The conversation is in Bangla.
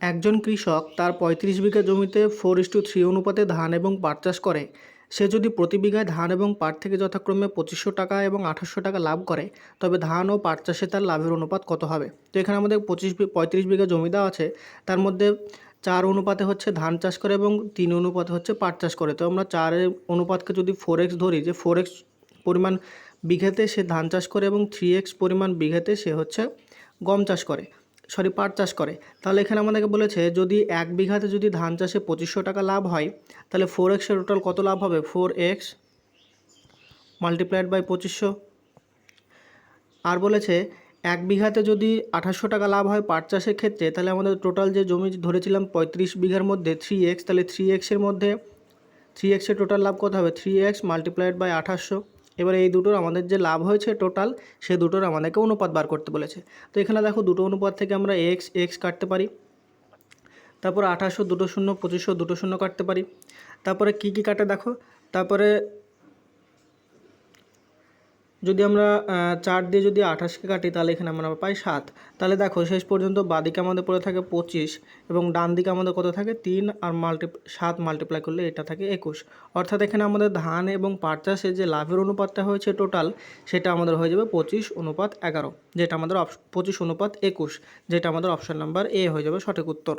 একজন কৃষক তার পঁয়ত্রিশ বিঘা জমিতে ফোর ইস টু থ্রি অনুপাতে ধান এবং পাট চাষ করে। সে যদি প্রতি বিঘায় ধান এবং পাট থেকে যথাক্রমে পঁচিশশো টাকা এবং আঠাশশো টাকা লাভ করে, তবে ধান ও পাট চাষে তার লাভের অনুপাত কত হবে? তো এখানে আমাদের পঁচিশ পঁয়ত্রিশ বিঘা জমি দেওয়া আছে। তার মধ্যে চার অনুপাতে হচ্ছে ধান চাষ করে এবং তিন অনুপাতে হচ্ছে পাট চাষ করে। তো আমরা চারের অনুপাতকে যদি ফোর এক্স ধরি, যে ফোর এক্স পরিমাণ বিঘাতে সে ধান চাষ করে এবং থ্রি এক্স পরিমাণ বিঘাতে সে হচ্ছে গম চাষ করে। সরি, পাট চাষ করে। তাহলে এখানে আমাদেরকে বলেছে, যদি এক বিঘাতে যদি ধান চাষে পঁচিশশো টাকা লাভ হয়, তাহলে ফোর এক্সের টোটাল কত লাভ হবে? ফোর এক্স মাল্টিপ্লাইড বাই পঁচিশশো। আর বলেছে, এক বিঘাতে যদি আঠাশশো টাকা লাভ হয় পাট চাষের ক্ষেত্রে, তাহলে আমাদের টোটাল যে জমি ধরেছিলাম পঁয়ত্রিশ বিঘার মধ্যে থ্রি এক্স তাহলে থ্রি এক্সের মধ্যে থ্রি এক্সের টোটাল লাভ কত হবে? থ্রি এক্স মাল্টিপ্লাইড বাই আঠাশশো। এবার এই দুটোর আমাদের যে লাভ হয়েছে টোটাল সে দুটোর আমাদেরকে অনুপাত বার করতে বলেছে। তো এখানে দেখো দুটো অনুপাত থেকে আমরা এক্স এক্স কাটতে পারি। তারপরে আঠাশশো দুটো শূন্য, পঁচিশশো, দুটো শূন্য কাটতে পারি। তারপরে কী কী কাটে দেখো? তারপরে যদি আমরা চার দিয়ে যদি আঠাশকে কাটি, তাহলে এখানে আমরা পাই সাত। তাহলে দেখো, শেষ পর্যন্ত বাদিকে আমাদের পড়ে থাকে পঁচিশ এবং ডান দিকে আমাদের কত থাকে? তিন আর মাল্টি সাত মাল্টিপ্লাই করলে এটা থাকে একুশ। অর্থাৎ এখানে আমাদের ধান এবং পাট চাষে যে লাভের অনুপাতটা হয়েছে টোটাল সেটা আমাদের হয়ে যাবে পঁচিশ অনুপাত এগারো, যেটা আমাদের অপশ পঁচিশ অনুপাত একুশ, যেটা আমাদের অপশান নাম্বার এ হয়ে যাবে সঠিক উত্তর।